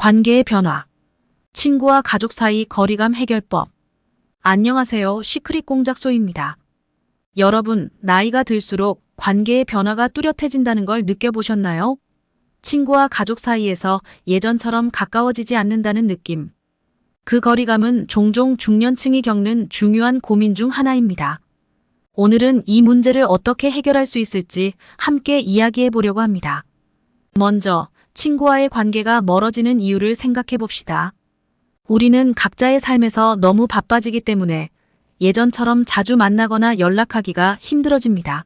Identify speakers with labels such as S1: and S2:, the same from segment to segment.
S1: 관계의 변화. 친구와 가족 사이 거리감 해결법. 안녕하세요. 시크릿 공작소입니다. 여러분, 나이가 들수록 관계의 변화가 뚜렷해진다는 걸 느껴보셨나요? 친구와 가족 사이에서 예전처럼 가까워지지 않는다는 느낌. 그 거리감은 종종 중년층이 겪는 중요한 고민 중 하나입니다. 오늘은 이 문제를 어떻게 해결할 수 있을지 함께 이야기해 보려고 합니다. 먼저, 친구와의 관계가 멀어지는 이유를 생각해 봅시다. 우리는 각자의 삶에서 너무 바빠지기 때문에 예전처럼 자주 만나거나 연락하기가 힘들어집니다.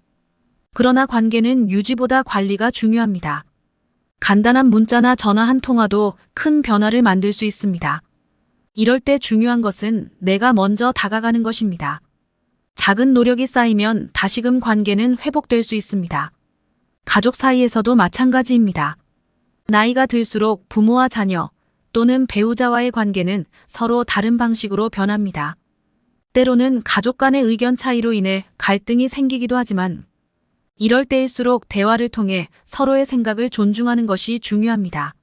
S1: 그러나 관계는 유지보다 관리가 중요합니다. 간단한 문자나 전화 한 통화도 큰 변화를 만들 수 있습니다. 이럴 때 중요한 것은 내가 먼저 다가가는 것입니다. 작은 노력이 쌓이면 다시금 관계는 회복될 수 있습니다. 가족 사이에서도 마찬가지입니다. 나이가 들수록 부모와 자녀 또는 배우자와의 관계는 서로 다른 방식으로 변합니다. 때로는 가족 간의 의견 차이로 인해 갈등이 생기기도 하지만 이럴 때일수록 대화를 통해 서로의 생각을 존중하는 것이 중요합니다.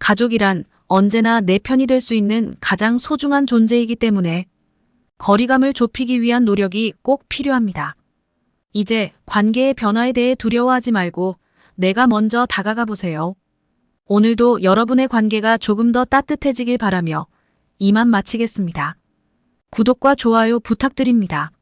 S1: 가족이란 언제나 내 편이 될 수 있는 가장 소중한 존재이기 때문에 거리감을 좁히기 위한 노력이 꼭 필요합니다. 이제 관계의 변화에 대해 두려워하지 말고 내가 먼저 다가가 보세요. 오늘도 여러분의 관계가 조금 더 따뜻해지길 바라며 이만 마치겠습니다. 구독과 좋아요 부탁드립니다.